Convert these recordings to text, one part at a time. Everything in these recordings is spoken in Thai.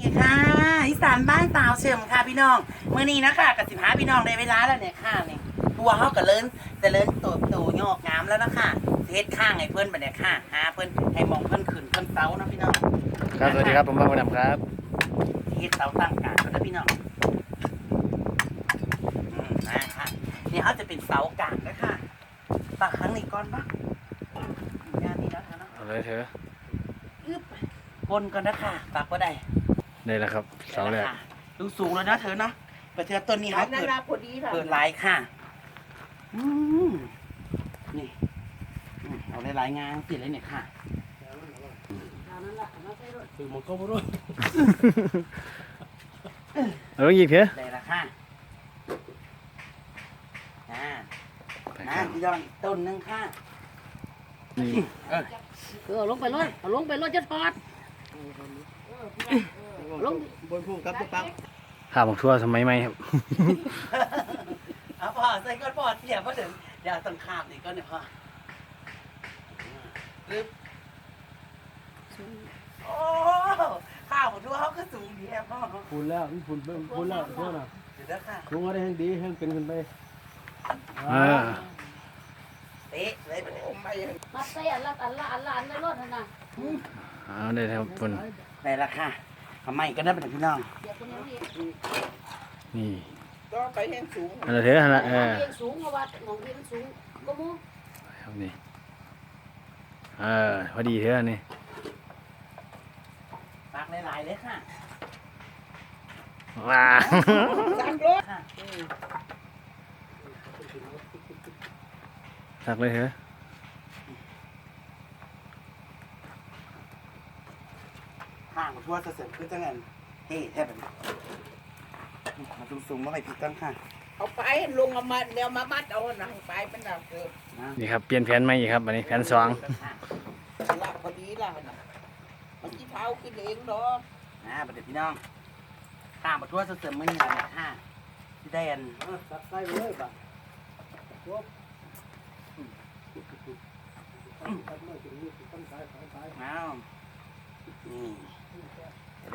นี่ค่ะอีสานบ้านสาวเฉิมค่ะพี่น้องเมื่อนี้นะคะกับสิบห้าพี่น้องในเวลาแล้วเนี่ยค่ะเนี่ยตัวเขาก็เลิ่นจะเลิ่นตัวโตงอกงามแล้วนะคะเทศข้างให้เพื่อนไปเนี่ยค่ะหาเพื่อนให้มองเพื่อนขึ้นเพื่อนเสานะพี่น้องครับสวัสดีครับผมบางประดำครับเทศเสาตั้งกลางแล้วนะพี่น้องอืมนะค่ะนี่เขาจะเป็นเสากลางนะค่ะปากครั้งนี้ก่อนปะงานนี้แล้วเนาะเอาเลยเถอะอึ๊บบนก่อนนะค่ะปากก็ได้ ได้แล้วครับเสาแรกดูสูงแล้วนะเธอเนาะแต่เธอต้นนี้ครัเขาบนาเกิดราพอดีค่ะเปิดไลน์ค่ะอืมนี่อืมเอาหลายๆงานติดเลยเนี่ยค่ะคือมันก็ไม่รู้เอาลงอีกเถอะได้ละค่ะอ่าไปนะครับพี่ยอนอีกต้นหนึงค่ะนี่เออเออเอาลงไปรถเอาลงไปรถจะทอด ลงบนพุ่งกับตุ๊กปั๊บข้าวหมกทั่วสมัยใหม่ครับเอาพอใส่ก้อนพอเสียเพราะถึงเดี๋ยวต้องขาบอีกก้อนเนี่ยพ่อรึบโอ้ข้าวผมดูเขาก็สูงดีแอบพ่อฝุ่นแล้วฝุ่นเบิ่งฝุ่นแล้วเท่าน่ะเดี๋ยวนะค่ะลงมาได้แห่งดีแห่งเป็นขึ้นไปอ่าเต๊ะเลยไปเลยไม่มาใส่อันละอันละอันละอันละรถนั่นน่ะเอาได้แล้วครับฝุ่นได้ละค่ะ ทำไมก็ได้เป็นพี่น้องเดี๋ยวคนนี้นี่ก็ไปแห้งสูงเอันละเถอะอันละเออเรียนสูงเพราะว่าหมองที่มันสูงก็มูครับนี่เออพอดีเถอะอันนี่ปากหลายๆเลยค่ะว้า สักรถ ค่ะ สักเลยเถอะ ห่าง ทั่วจะเสร็จคือจังเงินเฮ้แทบเป็นมาสูงๆมาไปผิดกันค่ะเอาไปลงเอามาเดี๋ยวมามัดเอาหนังไปเป็นหนังเกิดนะนี่ครับเปลี่ยนแผนใหม่อีกครับอันนี้แผนสองละพอดีละนะมันที่เท้าขึ้นเองเนาะนะประเดี๋ยวพี่น้องห่างมาทั่วจะเสริมมือนี่แหละค่ะที่ได้อันตัดใส่ไปเลยป่ะตัดไม่ถึงนี่ต้นสายสายสายอ้าวนี่ไป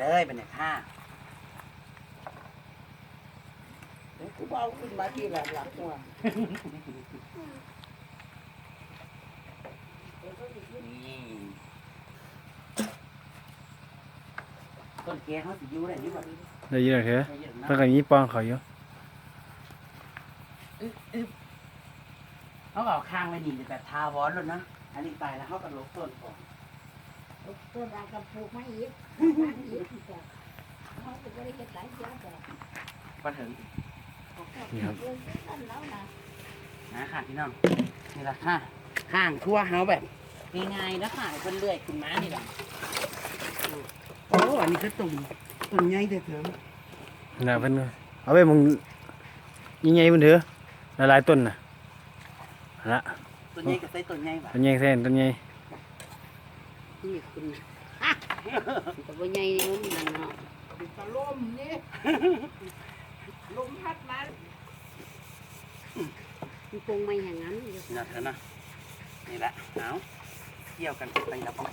เลยเป็นเนี่ยค่ะกูเอาขึ้นมาที่หลังหลังตัวนี่ต้นแกเขาสิอยู่ได้อยี่บ่ได้เยอะเถอะได้เยอะเพิ่งนะกันนี้ปองเขาอยู่เขาก็เอาข้างไว้นี่แบบทาวอนเลยนะอันนี้ตายแล้วเขาก็ลบต้นก่อน ต้นรางกับปลูกไม้อีกมาอีกเขาจะได้เก็บหลายเสียแต่มาถึงนี่ครับเรื่องนั้นแล้วนะนะค่ะพี่น้องนี่แหละค่ะข้างทั่วเฮาแบบง่ายๆนะค่ะเพิ่นเลื่อยขึ้นมานี่แหละโอ้อันนี้คือตุ่มตุ่มใหญ่เด้อเถิงนะเพิ่นเอาไปมึงยังไงมันเถอะหลายๆต้นน่ะเอาละต้นใหญ่กับใส่ต้นใหญ่แบบต้นใหญ่แท้ต้นใหญ่ นี่คุณแต่ว่าใหญ่นี่มันนั่นเนาะตะลมนี่ลมพัดมามันปลูกไม้อย่างนั้นอยู่นะเถอะนะนี่แหละเอาเที่ยวกันไปแล้วก็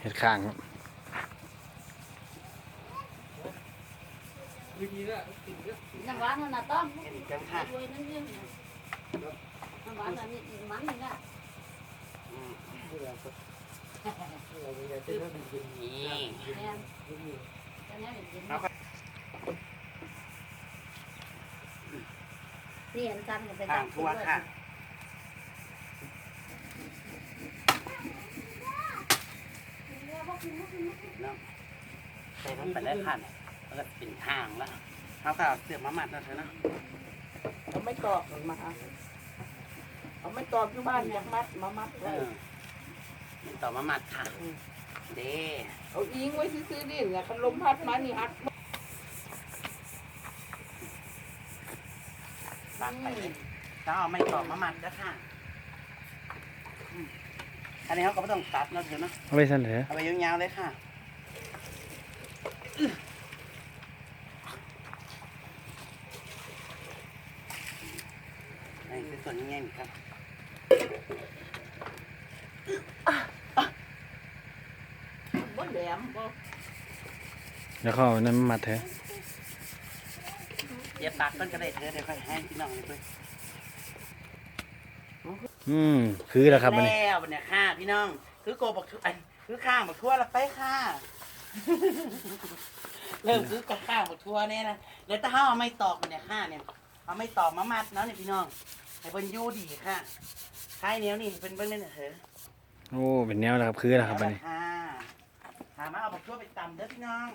เห็ดข้างครับน้ำหวานนั่นน่ะต้อมเห็นกันค่ะด้วยนั่นเรื่องน้ำหวานอันนี้มันนี่นะอื นี่แม่อันนี้เห็นนี่อันกันก็ไปข้าตั้งทั่วค่ะเนาะใส่ลงไปได้ค่ะแล้วก็เป็นทางแล้วเขาก็เอาเสื้อมามัดนะเถอนะเอาไม่ตอบมันมาเอาไม่ตอบอยู่บ้านอยากมัดมามัดเอไว้อเป็น ต่อมามัดค่ะ เด้เอาอิงไว้ซื้อๆนี่เนี่ยคันลมพัดมานี่ฮักตักไปเลยแล้วเอาไม่ต่อมามัดนะค่ะอืมอันนี้เขาก็ไม่ต้องตัดนะเถอะนะเอาไปสั่นเถอะเอาไปยาวๆเลยค่ะอื้อนี่คือส่วนง่ายๆครับ บน แห ลมบ่แล้วเขาเอานั้นมาแท้เดี๋ยวปากต้นก็ได้เธอเดี๋ยวค่อยให้พี่น้องเลยเพิ่นอืมคือแล้วครับอันนี้แล้วเนี่ยค่ะพี่น้อง คือโกบักทั่วไอ้คือข้างบักทั่วละไปค่ะเริ่มคือกับข้างบักทั่วเนี่ยนะเดี๋ยวถ้าเขาเอาไม่ตอกมันเนี่ยค่ะเนี่ย เอาไม่ตอกมามัดเนาะเนี่ยพี่น้องให้เพิ่นอยู่ดีค่ะท้ายแนวนี่เพิ่นเบิ่งนี่นะเถอะโอ้เป็นแนวแล้วครับคือแล้วครับอันนี้ ค่ะถามาเอาบักทั่วไปตำเด้อพี่น้อง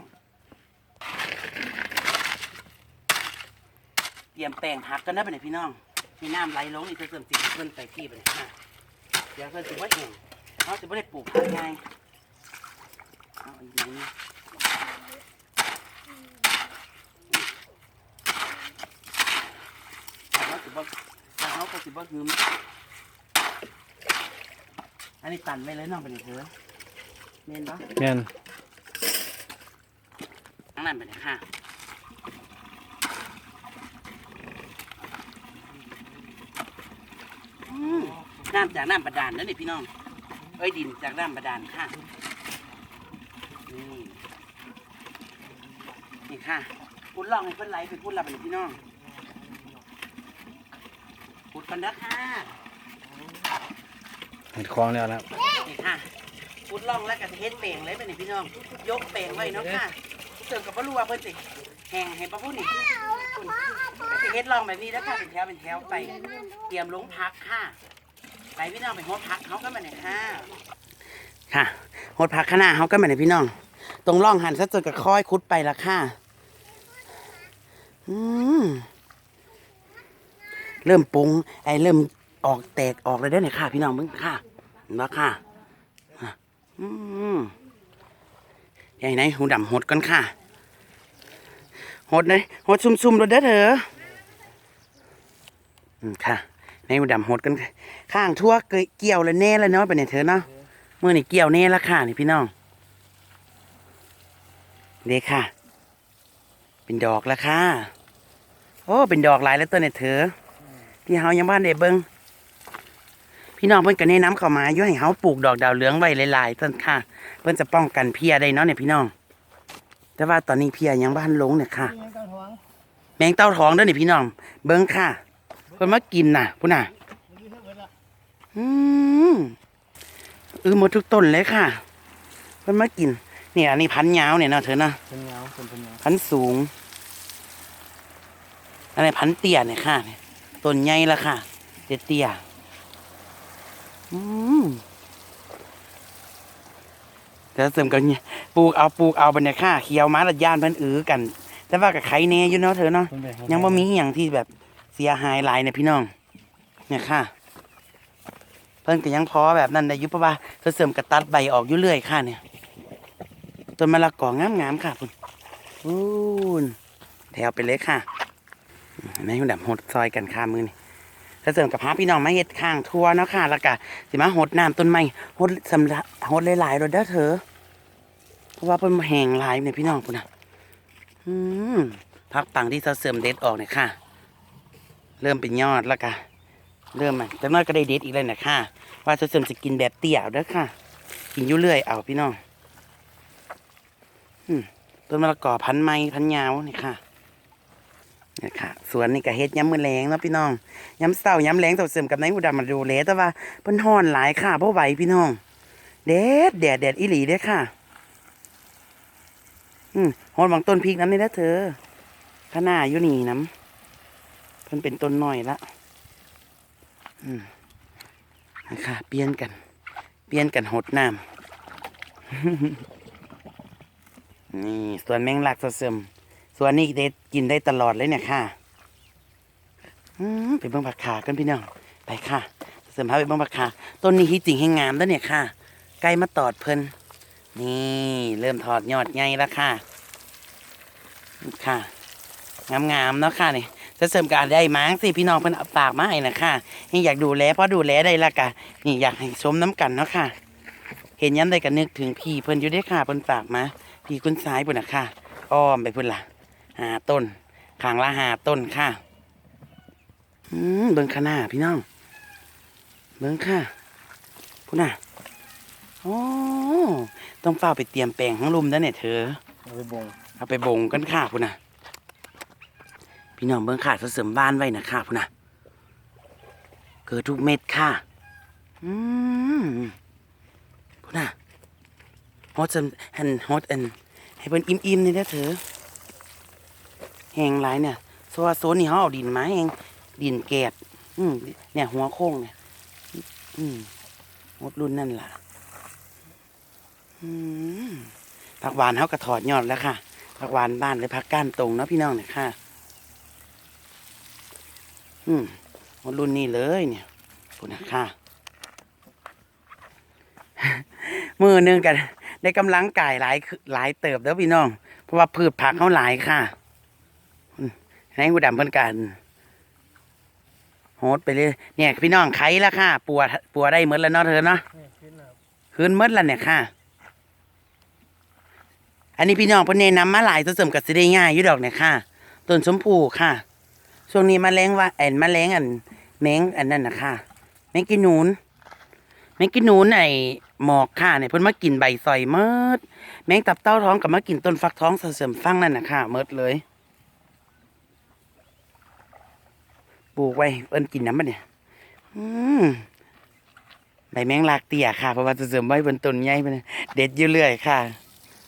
เตรียมแป้งผักกันนะไปเนี่ยพี่น้อง มีน้ำไหลลงนี่จะเสริมสีเพิ่นไปพี่ไปเนี่ยค่ะเดี๋ยวเพิ่นสิว่าแห้งเขาสิบ่ได้ปลูกผักไงเอาอีกหน่อยนึงเขาสิบ่เขาก็สิบ่หืมอันนี้ตันไว้เลยน้องไปเนี่ยเถอะ เมนปะแม่นทั้งนั้นไปเนี่ยค่ะอืมน้ำจากน้ำบาดาลนั่นนี่พี่น้อง เอ้ยดินจากน้ำบาดาลค่ะ นี่นี่ค่ะพุดลองให้เพิ่นไหลไปพุดละไปเลยพี่น้องพุดกันนะค่ะ เห็ดคลองแล้วนะครับนี่ค่ะ พุดล่องแล้วก็จะเฮ็ดเป่งเลยไปนี่พี่น้อง ยกเป่งไว้เนาะค่ะเสริมกับปลาลูว่าเพิ่นสิแห้งให้ปลาพูดนี่คุณก็จะเฮ็ดลองแบบนี้แล้วค่ะเป็นแถวเป็นแถวไป เตรียมลงพักค่ะ ไปพี่น้องไปโฮดพักเขาก็มาเนี่ยค่ะ ค่ะโฮดพักข้างหน้าเขาก็มาเนี่ยพี่น้อง ตรงร่องหันซะจนกระค่อยคุดไปละค่ะอืมเริ่มปรุงไอเริ่มออกแตกออกเลยได้อเนี่ยค่ะ พี่น้องมึงค่ะมาค่ะอะ ใหญ่ไหนหูดำหดกันค่ะ หดเลยหดซุ่มๆเลยเด้อเถอะอืมค่ะ ในหูดำหดกัน ข้างทั่วเกยเกี่ยวเลยแน่เลยเนาะไปเนี่ยเถอเนาะเมื่อนี่เกี่ยวแน่ละค่ะนี่พี่น้องเด็กค่ะ เป็นดอกแล้วค่ะ โอ้ เป็นดอกหลายแล้วตัวเนี่ยเถอที่เฮายังบ้านเด็เบิง พี่น้องเพิ่นก็แนะนำเข้ามาอยู่ให้เฮาปลูกดอกดาวเหลืองไว้หลายๆต้นค่ะ เพิ่นจะป้องกันเพียได้เนาะเนี่ยพี่น้อง แต่ว่าตอนนี้เพียยังบ้านลงเนี่ยค่ะแมงเต้าทองเด้อนี่พี่น้อง เบิ้งค่ะเพิ่นมากินน่ะพุ่นน่ะอืมเออหมดทุกต้นเลยค่ะเพิ่นมากินเนี่ยอันนี้พันธุ์ยาวเนี่ยเนาะเธอเนาะเป็นเงาเป็นเป็นเงาพันธุ์สูงอันนี้พันธุ์เตี้ยเนี่ยค่ะเนี่ยต้นใหญ่ละค่ะเตี้ยเตี้ยๆอืม แต่เสริมกันเนี่ยปลูกเอาปลูกเอาไปเนี่ยค่ะเขียวมาละย่านเพิ่นอือกัน แต่ว่ากับไข่แน่อยู่เนาะเธอเนาะเป็นแบบยังบ่มีอหย่างที่แบบเสียหายหลายเนี่ยพี่น้อง เนี่ยค่ะ เพิ่นก็ยังพอแบบนั้นได้อยู่เพราะว่าเพิ่นเสริมกระตัดใบออกอยู่เรื่อยค่ะ เนี่ยต้นมะละกองามๆค่ะพุ่นอู้นแถวไปเลยค่ะในหุ่นดำหดซอยกันค่ะมือนี่ เพิ่นเสริมกับพาพี่น้องมาเฮ็ดข้างทั่วเนาะค่ะแล้วก็สิมาหดน้ำต้นไม้หดสำหรับหดหลายๆรถเด้อเถอะเพราะว่าเพิ่นแห้งหลายเนี่ยพี่น้องพุ่นน่ะอืมพักปังที่เขาเสริมเด็ดออกเนี่ยค่ะ เริ่มเป็นยอดแล้วค่ะเริ่มมันแต่น้อยก็ได้เด็ดอีกเลยนะค่ะ ว่าเขาเสริมจะกินแบบเตี่ยวเด้อค่ะ กินยู่เรื่อยเอาพี่น้องต้นมะละกอพันไม้พันยาวนี่ค่ะ นี่ยค่ะสวนนี่ก็เฮ็ดย้ำมือแรงเนาะพี่น้องย้ำเศร้าย้ำแรงเสริมกับนายหูดำมาดูแลแต่ว่าเพิ่นฮ้อนหลายค่ะเพราะไหวพี่น้องแดดแดดแดดอีหลีเด้ค่ะ อืมฮอดบางต้นพริกนั้นนี่นะเธอข้าหน้าอยู่นี่น้ำเพิ่นเป็นต้นหน้อยละอืมนะคะเปลี่ยนกัน เปลี่ยนกันหดน้ำนี่ส่วนแมงลักเสริม ส่วนนี้เด็ดกินได้ตลอดเลยเนี่ยค่ะอืมไปเบิ่งผักขากันพี่น้องไปค่ะ เสริมพาไปเบิ่งผักขาต้นนี้ที่จริงให้งามแล้วเนี่ยค่ะใกล้มาตอดเพิ่นนี่เริ่มถอดยอดไงแล้วค่ะ ค่ะ งามๆเนาะค่ะนี่จะเสริมการได้มั้งสิพี่น้องเพิ่นเอาปากมาให้นะค่ะให้อยากดูแลเพราะดูแลได้ละกะนี่อยากให้ชมน้ำกันเนาะค่ะ เห็นยันได้ก็นึกถึงพี่เพิ่นอยู่ได้ค่ะเพิ่นฝากมาพี่คุณซ้ายพุ่นนะค่ะอ้อมไปพุ่นล่ะ หาต้นขางละหาต้นค่ะอืมเบิ่งข้างหน้าพี่น้อง เบิ่งค่ะพุ่นน่ะโอ้อ้ต้องเฝ้าไปเตรียมแปลงข้างลุมแล้วเนี่ยเธอ เอาไปบง เอาไปบ่งกันค่ะพุ่นนะพี่น้องเบิ่งขาดเสริมบ้านไว้นะค่ะพุ่นนะเกิดทุกเม็ดค่ะ อืมพุ่นนะฮอตจนหันฮอตอันให้เพิ่นอิ่มๆนี่เด้อเถอะ แหงหลายเนี่ยโซว่าโซนนี่เขาเอาดินมาแหงดินแกบอืมเนี่ย หัวโค้งเนี่ย อืมหมดรุ่นนั่นล่ะ อืมผักหวานเขากระถอดยอดแล้วค่ะผักหวานบ้านเลยผักก้านตรงเนาะพี่น้องเนี่ยค่ะ อืมหมดรุ่นนี้เลยเนี่ยพูดนะค่ะมือหนึงกันได้กำลังกายหลายหลายเติบแล้วพี่น้อง เพราะว่าพืชผักเขาหลายค่ะ ให้หูดำเพิ่นกันโหดไปเลยเนี่ยพี่น้องไข่แล้วค่ะปัวปัวได้หมดแล้วเนาะเธอเนาะคืนหมดแล้วเนี่ยค่ะ อันนี้พี่น้องเพิ่นแนะนำมาหลายตัวเสริมกับสิได้ง่ายยูดอกเนี่ยค่ะต้นชมพูค่ะช่วงนี้มาแรงว่าแอนมาแรงอันแมงอันนั้นนะค่ะแมงกินนูนแมงกินนูนไอหมอกค่ะเนี่ยเพิ่นมากินใบซอยเมิดแมงตับเต้าท้องกับมากินต้นฟักท้องเสริมฟังนั่นนะค่ะเมิดเลย ปลูกไว้เพิ่นกินน้ำมันเนี่ยอืมใบแมงลากเตี้ยค่ะ เพราะว่าจะเสริมไว้บนต้นใหญ่ไปเนี่ยเด็ดอยู่เรื่อยค่ะ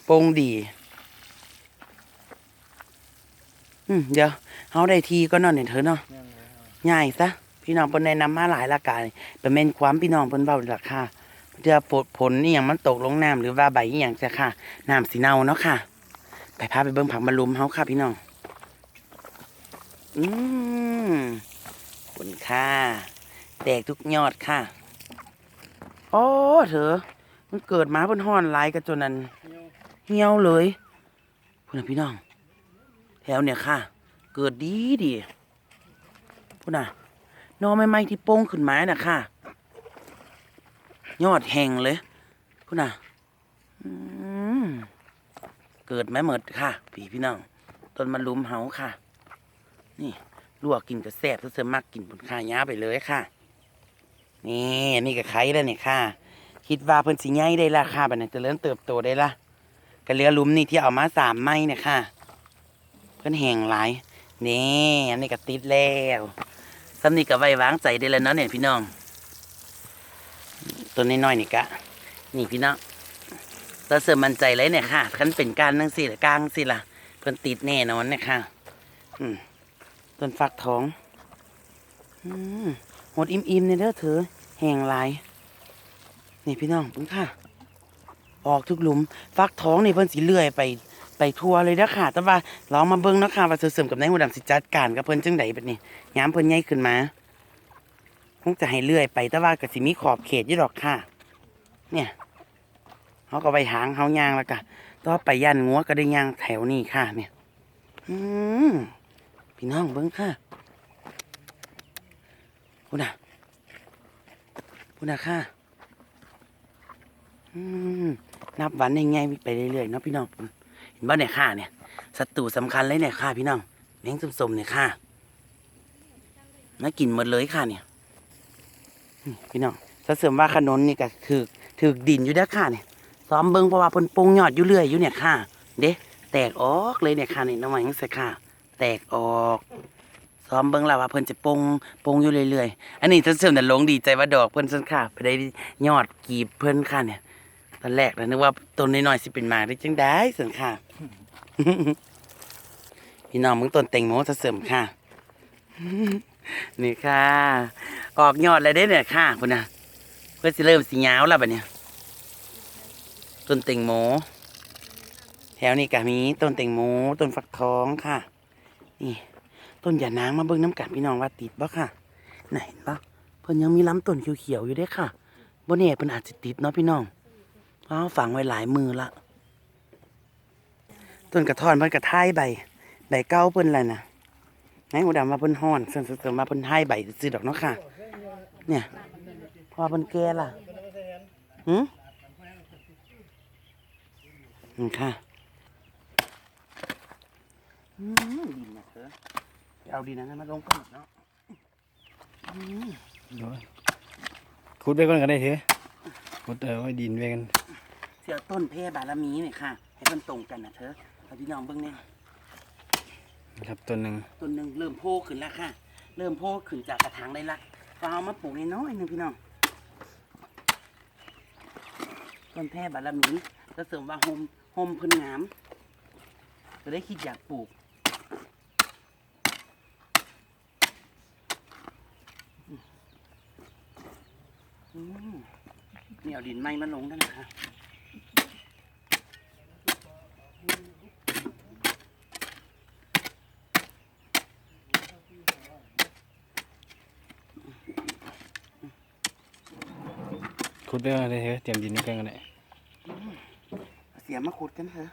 โปร่งดี อืมเดี๋ยวเอาได้ทีก็นอนเนี่ยเถอเนาะง่ายซะพี่น้องเพิ่นแนะนำมาหลายรายการเป็นเมนความพี่น้องเพิ่นเบาราคาเจะผลผลนี่อย่างมันตกลงน้ำหรือว่าใบอย่างจะค่ะน้ำสีเนาเนาะค่ะ ไปพาไปเบิ่งผักมะลุมเฮาค่ะพี่น้อง อืม คุณค่ะแตกทุกยอดค่ะโอ้เถอะมันเกิดมาบนห้อนหลายกันจนนั้นเหี่ยวเลยพูดนะพี่น้อง แถวเนี่ยค่ะ เกิดดีดีพูดนะนอใหม่ที่โป้งขึ้นมาน่ะค่ะ ยอดแห้งเลยพูดนะเกิดไม่หมดค่ะ พี่พี่น้องต้นมะลุมเฮาค่ะ นี่ ลวกกินกับแซ่บเสริมมากกินบนข้าย้าไปเลยค่ะ นี่อันนี้กับไข่แล้วเนี่ยค่ะ คิดว่าเพิ่นสิใหญ่ได้ละค่ะบัดนี้จะเริ่มเติบโตได้ละกระเรือลุมนี่ที่เอามาสามไม้เนี่ยค่ะ เพิ่นแห้งหลายนี่อันนี้ก็ติดแล้วสำนี่ก็ไว้วางใจได้แล้วเนาะเนี่ยพี่น้อง ตัวน้อยๆนี่กะ นี่พี่น้องเราเสริมมั่นใจเลยเนี่ยค่ะคันเป็นการนั่งสิละกลางสิละเพิ่นติดแน่นอนเนี่ยค่ะ อืม ต้นฟักทองอืมหดอิ่มๆเนี่ยเด้อเถอแห้งหลาย นี่พี่น้องเพิ่งค่ะ ออกทุกหลุมฟักท้องนี่เพิ่นสิเลื่อยไปไปทัวเลยนะค่ะ แต่ว่าลองมาเบิ่งนะค่ะว่าเสริมกับนายหูดำสิจัดการกับเพิ่นจังไดบัดนี้ยามเพิ่นใหญ่ขึ้นมาคงจะให้เลื่อยไปแต่ว่าก็สิมีขอบเขตยู่ดอกค่ะ เนี่ยเขาก็ไปหางเขายางแล้วก็ต่อไปยันงัวก็ได้ยางแถวนี้ค่ะ เนี่ย อืม พี่น้องเบิ่งค่ะพูน่ะพูน่ะค่ะนับวันยังไงไปเรื่อยๆเนาะพี่น้องเห็นบ่เนี่ยค่ะเนี่ยศัตรูสำคัญเลยเนี่ยค่ะพี่น้องแมงส้มๆเนี่ยค่ะน่ากินหมดเลยค่ะเนี่ยพี่น้องถ้าเสริมว่าขนนนี่ก็ถือถือดินอยู่เด้อค่ะเนี่ยซ้อมเบิ้งเพราะว่าเพิ่นปงยอดอยู่เรื่อยอยู่เนี่ยค่ะ เด้แตกออกเลยเนี่ยค่ะนี่น้องใหม่ยังใส่ค่ะ แตกออกซ้อมเบิ้งแล้วว่าเพิ่นจะปงปงอยู่เรื่อยๆ อันนี้ถ้าเสริมน่ะหลงดีใจว่าดอกเพิ่นซั่นค่ะไปได้ยอดกีบเพิ่นค่ะเนี่ย ตอนแรกเรานึกว่าต้นน้อยๆสิเป็นหมากได้จังได้สินค่ะ พี่น้องมึงต้นเต็งโมจะเสริมค่ะ นี่ค่ะ ออกยอดเลยได้เนี่ยค่ะคุณนะเพื่อสิเริ่มสียาวแล้วแบบเนี้ยต้นเต็งโมแถวนี้ก็มีต้นเต็งโมต้นฟักทองค่ะ นี่ ต้นหยานางมาเบิ่งน้ำกัดพี่น้องว่าติดบ่ค่ะไหนเห็นปะเพิ่นยังมีลำต้นเขียวๆอยู่ด้ค่ะบ่แน่เพิ่นอาจจะติดเนาะพี่น้องเพราะฝังไว้หลายมือละต้นกระท่อนเพิ่นกระท้ายใบใบเก้าเพิ่นอะไรนะไหนหูดำมาเพิ่นห้อนเสริมเสริมมาเพิ่นท้ายใบซื้อดอกเนาะค่ะ เนี่ยพอเพิ่นแก่ล่ะหืมอืมค่ะอืมดินนะเธอ เอาดินนั้นมาลงก่อนเนาะอืมขุดไปก่อนก็ได้เถอะขุดเอาไว้ดินไว้กันเสียวต้นเพบารมีเนี่ยค่ะ ให้มันตรงกันนะเธอเอาพี่น้องเบิ่งเนี่ยนะครับต้นหนึ่งต้นหนึ่งเริ่มโผล่ขึ้นแล้วค่ะ เริ่มโผล่ขึ้นจากกระถางได้ละก็เอามาปลูกน้อยๆหนึงพี่น้องต้นแพร่บารมีก็เสริมว่าโฮมโฮมเพื้นงามก็ได้คิดอยากปลูก นี่เอาดินไม้มาลงด้วยนะคะขุดไปก่อนเลยเถอะเตรียมดินไว้กันก็ได้เสียมาขุดกันเถอะ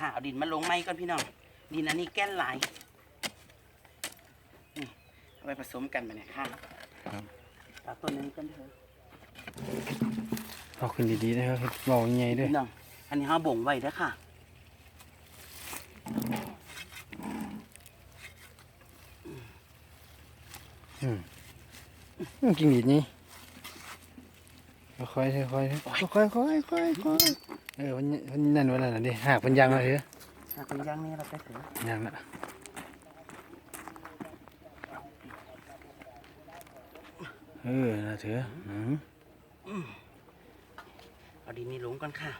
ค่ะเอาดินมาลงไม้ก่อนพี่น้อง ดินอันนี้แก้นหลาย นี่เอาไปผสมกันมาเนี่ยค่ะ ครับเอาต้นนี้กันเถอะเอาขึ้นดีๆนะครับเบาใหญ่ๆด้วยพี่น้องอันนี้เขาบ่งไว้แล้วค่ะอืมอืมกิ่งดีดนี่ค่อยๆค่อยๆค่อยๆค่อยๆค่อยๆค่อยๆเออมันมันนั่นวันนั้นนะดิหากมันยางมาเถอะถ้าเป็นย่างนี้เราไปถือยางละ เออนะเถอะอืมเอาดินนี้ลงก่อนค่ะ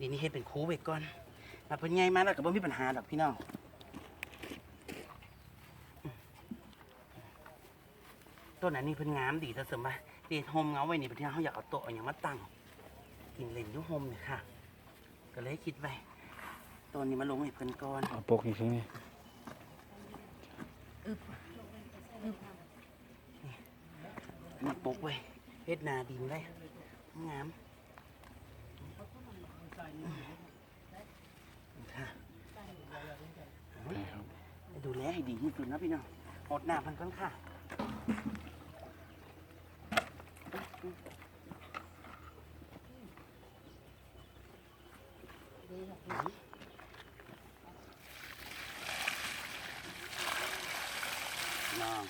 ดินนี้ให้เป็นคูไว้ก่อนมาเป็นไงมาแล้วก็บ่มีปัญหาดอกพี่น้องต้นอันนี้เพิ่นงามดีแต่เสริมว่าเดีโฮมเงาไว้นี่ประเทศเขาอยากเอาโต๊ะเอาอย่างมาตั้งกินเล่นอยุโฮมเนี่ยค่ะ ก็เลยคิดไว้ต้นนี้มาลงให้เพิ่นก่อนเอาปกอีกครั้งนี้อั นนี้ปลูกไว้เฮ็ดนาดินไว้งามค่ะดูแลให้ดีที่สุดนะพี่น้องอดหน้ำเพันก่อนค่ะน้อง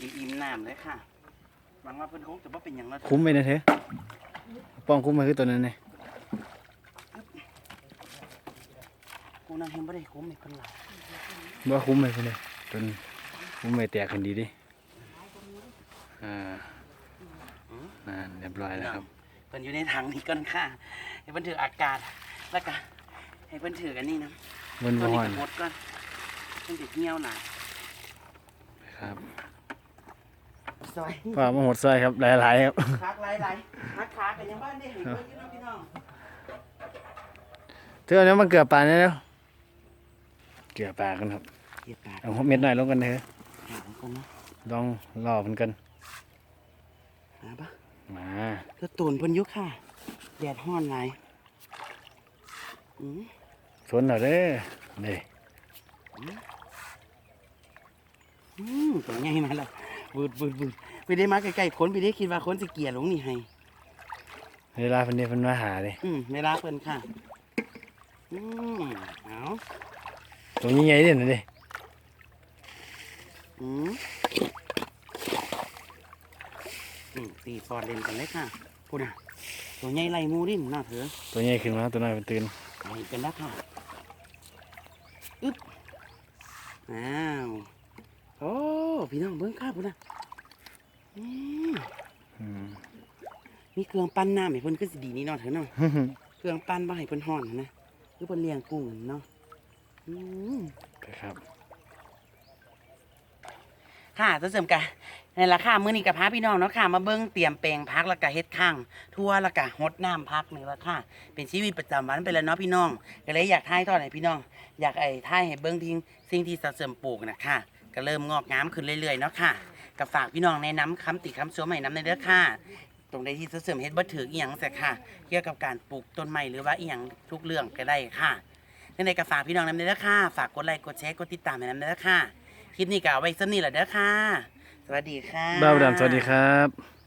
อิ่มๆน้ำเลยค่ะ หวังว่าเพิ่นคงจะบ่เป็นหยังแล้วคุ้มไปนะเถอะป้องคุ้มไปคือตัวนั้นเลยกูนั่งเห็นบ่ได้คุ้มให้เพิ่นหลายบ่คุ้มไปคนเลยตัวนี้คุ้มไปแตกกันดีดิอ่าอ่าเรียบร้อยแล้วครับเพิ่นอยู่ในถังนี้ก่อนค่ะให้เพิ่นถืออากาศแล้วก็ให้เพิ่นถือกันนี่นะบนตัวบ่นี้ฮ้อนก็หมดก่อนเพิ่นสิเหี่ยวหลายครับ ซอยป้ามาหดซอยครับหลายๆครับ คักหลายๆคักขากันยังบ้านได้ให้เพิ่นอยู่เนาะพี่น้องเธอเนี่ยมันเกลือปลาเนี่ยแล้วเกลือปลากันครับเก็บปากเอาเม็ดหน่อยลงกันเถอะหาคนเนาะลองรอมันกันหาปะมาก็ตูนเพิ่นอยู่ค่ะแดดฮ้อนหลายอือสวนเราเด้อเด้อืมตัวใหญ่มาแล้ว บูดบูดบูดไปได้มาใกล้ๆคนไปได้คิดว่าคนสิเกลียลงนี่ให้เวลาเพิ่นเด้เพิ่นมาหาเลยอืมไม่รักเพิ่นค่ะ อืมเอาตัวใหญ่ๆเด้น่ะเด้อืมอืมตีฟอดเล่นกันเลยค่ะพูดนะตัวใหญ่ไรมูดินน่าเถอะตัวใหญ่ขึ้นมาตัวน้อยเป็นตื่นไปกันแล้วค่ะ อึ๊บ อ้าว โอ้พี่น้องเบิ้งค่ะพูดนะอืมอืมมีเครื่องปั้นน้ำให้เพิ่นก็สิดีนี่เนาะเถอะเนาะเครื่องปั้นบ่ให้เพิ่นฮ้อนนะคือเพิ่นเลี้ยงกุ้งเนาะอืมครับค่ะจะเสริมกะในราคามื้อนี้กับพาพี่น้องเนาะค่ะ มาเบิ่งเตรียมแปลงพักแล้วก็เฮ็ดข้าง ทั่วแล้วก็ฮดน้ำพักนี่ละค่ะ เป็นชีวิตประจำวันไปแล้วเนาะพี่น้อง ก็เลยอยากถ่ายทอดให้พี่น้อง อยากไอ้ถ่ายให้เบิ่งทิ้งสิ่งที่สะเสริมปลูกนะค่ะ ก็เริ่มงอกงามขึ้นเรื่อยๆเนาะค่ะก็ฝากพี่น้องในน้ำคำติคำชมใหม่น้ำในเด้อค่ะ ตรงใดที่เสริมเฮ็ดบ่ถืออีหยังแต่ค่ะ เกี่ยวกับการปลูกต้นไม้หรือว่าอีหยังทุกเรื่องก็ได้ค่ะในในก็ฝากพี่น้องน้ำเด้อค่ะ ฝากกดไลค์กดแชร์กดติดตามในน้ำเด้อค่ะคลิปนี้ก็เอาไว้สำนี้แหละเด้อค่ะ สวัสดีค่ะ บ้าบดำสวัสดีครับ